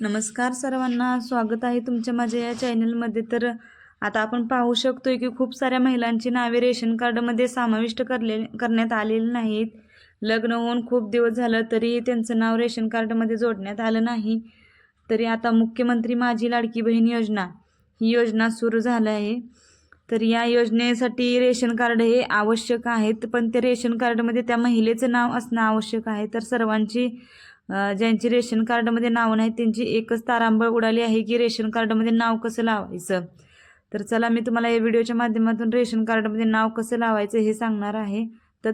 नमस्कार सर्वांना स्वागत आहे तुमच्या माझ्या या चॅनलमध्ये. तर आता आपण पाहू शकतोय की खूप साऱ्या महिलांची नावे रेशन कार्डमध्ये समाविष्ट करले करण्यात आलेली नाहीत. लग्न होऊन खूप दिवस झालं तरी त्यांचं नाव रेशन कार्डमध्ये जोडण्यात आलं नाही. तरी आता मुख्यमंत्री माझी लाडकी बहीण योजना ही योजना सुरू झालं आहे. तर या योजनेसाठी रेशन कार्ड हे आवश्यक आहेत पण ते रेशन कार्डमध्ये त्या महिलेचं नाव असणं आवश्यक आहे. तर सर्वांची ज्यांची रेशन कार्डमध्ये नावं नाहीत त्यांची एकच तारांबळ उडाली आहे की रेशन कार्डमध्ये नाव कसं लावायचं? तर चला मी तुम्हाला या व्हिडिओच्या माध्यमातून रेशन कार्डमध्ये नाव कसं लावायचं हे सांगणार आहे. तर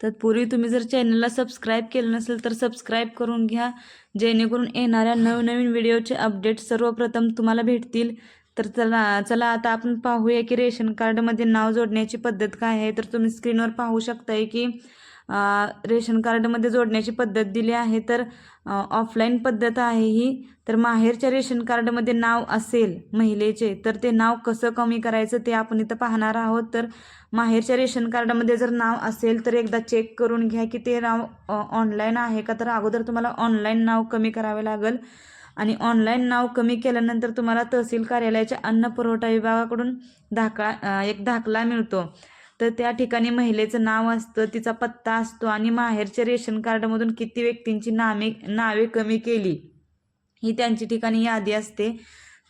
तत्पूर्वी तुम्ही जर चॅनलला सबस्क्राईब केलं नसेल तर सबस्क्राईब करून घ्या. जेणेकरून येणाऱ्या नवनवीन व्हिडिओचे अपडेट सर्वप्रथम तुम्हाला भेटतील. तर चला चला आता आपण पाहूया की रेशन कार्डमध्ये नाव जोडण्याची पद्धत काय आहे. तर तुम्ही स्क्रीनवर पाहू शकताय की रेशन कार्डमध्ये जोडण्याची पद्धत दिली आहे तर ऑफलाईन पद्धत आहे ही. तर माहेरच्या रेशन कार्डमध्ये नाव असेल महिलेचे तर ते नाव कसं कमी करायचं ते आपण इथं पाहणार आहोत. तर माहेरच्या रेशन कार्डमध्ये जर नाव असेल तर एकदा चेक करून घ्या की ते नाव ऑनलाईन आहे का? तर अगोदर तुम्हाला ऑनलाईन नाव कमी करावे लागेल. आणि ऑनलाईन नाव कमी केल्यानंतर तुम्हाला तहसील कार्यालयाच्या अन्न पुरवठा विभागाकडून दाखला एक दाखला मिळतो. तर त्या ठिकाणी महिलेचं नाव असतं तिचा पत्ता असतो आणि माहेरच्या रेशन कार्डमधून किती व्यक्तींची नामे नावे कमी केली ही त्यांची ठिकाणी यादी असते.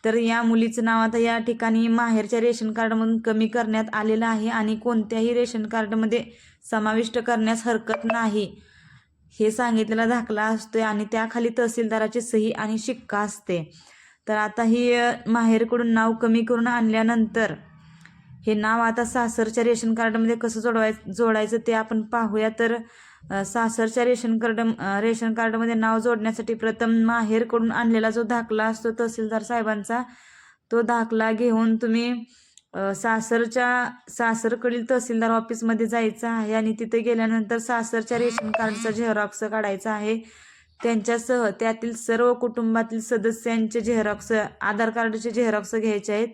तर या मुलीचं नाव आता या ठिकाणी माहेरच्या रेशन कार्डमधून कमी करण्यात आलेलं आहे आणि कोणत्याही रेशन कार्डमध्ये समाविष्ट करण्यास हरकत नाही. हे सांगितलेला दाखला असतोय आणि त्याखाली तहसीलदाराची सही आणि शिक्का असते. तर आता ही माहेरकडून नाव कमी करून आणल्यानंतर हे नाव आता सासरच्या रेशन कार्डमध्ये कसं जोडवाय जोडायचं ते आपण पाहूया. तर सासरच्या रेशन कार्ड रेशन कार्डमध्ये नाव जोडण्यासाठी प्रथम माहेरकडून आणलेला जो दाखला असतो तहसीलदार साहेबांचा तो दाखला घेऊन तुम्ही सासरच्या सासरकडील तहसीलदार ऑफिसमध्ये जायचं आहे आणि तिथे गेल्यानंतर सासरच्या रेशन कार्डचा झेरॉक्स काढायचा आहे. त्यांच्यासह त्यातील सर्व कुटुंबातील सदस्यांचे झेरॉक्स आधार कार्डचे झेरॉक्स घ्यायचे आहेत.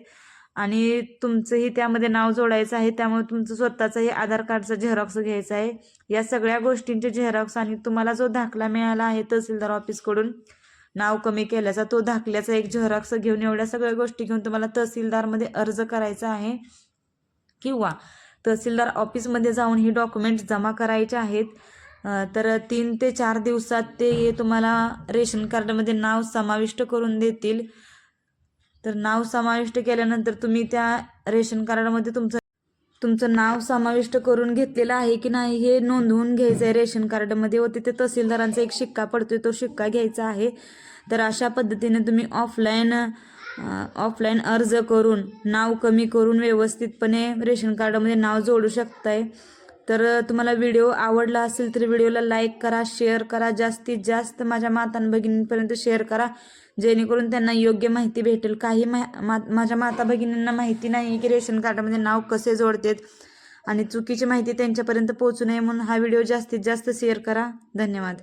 आणि तुमचंही त्यामध्ये नाव जोडायचं आहे त्यामुळे तुमचं स्वतःचंही आधार कार्डचा झेरॉक्स घ्यायचा आहे. या सगळ्या गोष्टींचे झेरॉक्स आणि तुम्हाला जो दाखला मिळाला आहे तहसीलदार ऑफिसकडून नाव कमी केल्याचा तो दाखल्याचा एक झेरॉक्स घेऊन एवढ्या सगळ्या गोष्टी घेऊन तुम्हाला तहसीलदारमध्ये अर्ज करायचा आहे. किंवा तहसीलदार ऑफिसमध्ये जाऊन ही डॉक्युमेंट्स जमा करायचे आहेत तर तीन ते चार दिवसात ते तुम्हाला रेशन कार्डमध्ये नाव समाविष्ट करून देतील. तर नाव समाविष्ट केल्यानंतर तुम्ही त्या रेशन कार्डामध्ये तुमचं तुमचं नाव समाविष्ट करून घेतलेलं आहे की नाही हे नोंदवून घ्यायचं आहे रेशन कार्डमध्ये व तिथे तहसीलदारांचा एक शिक्का पडतोय तो शिक्का घ्यायचा आहे. तर अशा पद्धतीने तुम्ही ऑफलाईन ऑफलाईन अर्ज करून नाव कमी करून व्यवस्थितपणे रेशन कार्डामध्ये नाव जोडू शकताय. तर तुम्हाला व्हिडिओ आवडला असेल तर व्हिडिओला लाईक करा शेअर करा जास्तीत जास्त माझ्या मातान भगिनींपर्यंत शेअर करा जेणेकरून त्यांना योग्य माहिती भेटेल. काही मा माझ्या माता भगिनींना माहिती नाही की रेशन कार्डामध्ये नाव कसे जोडतात आणि चुकीची माहिती त्यांच्यापर्यंत पोहोचू नये म्हणून हा व्हिडिओ जास्तीत जास्त शेअर करा. धन्यवाद.